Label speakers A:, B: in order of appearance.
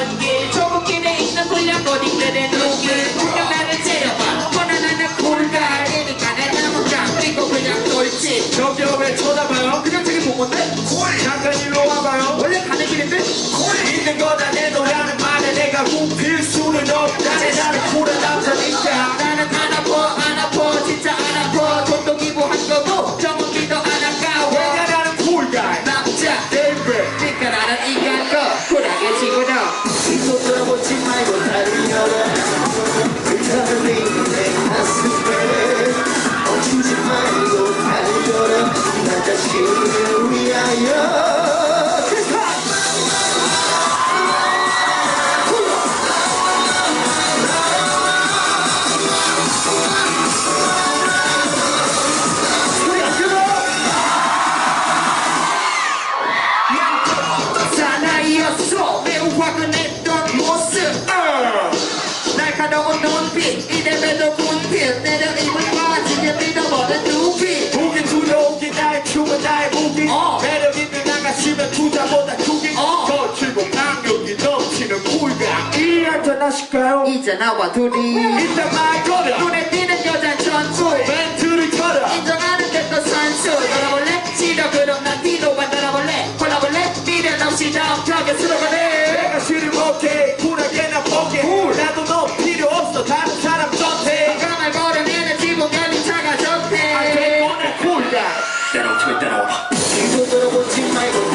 A: 원길. 조국길에 있는 불량 고딩들의 눈길. 분명 나를 째려봐 원하는 쿨가 내 나무가 그리고 그냥 돌지.
B: 저기요 왜 쳐다봐요? 그냥 저기 본 건데? 잠깐 일로 와봐요.
A: 원래 가는 길인데?
B: 있는 거다 내 노라는 말에 내가 굽힐 수는 없다. 내 나는 쿨한 남자니까
A: 나는 안 아파 안 아파 진짜 안 아파. 돈도 기부한 거고 정원기도 안 아까워 왜냐
B: 나는 쿨가이
A: 남자
B: 어. 어.
A: 이제 나와 둘이.
B: 일단 말 걸어.
A: 눈에 띄는 여잔 전투
B: 멘트를 쳐라.
A: 인정하는 데또 선수 따라볼래? 싫어 그럼 난 뒤로만 따라볼래? 골라볼래? 미련 없이 정적에 들어가래 내가
B: 싫으면 오케이. 쿨하게 나 포기 나도 너 필요 없어. 다
C: ってのは
D: っちの持ち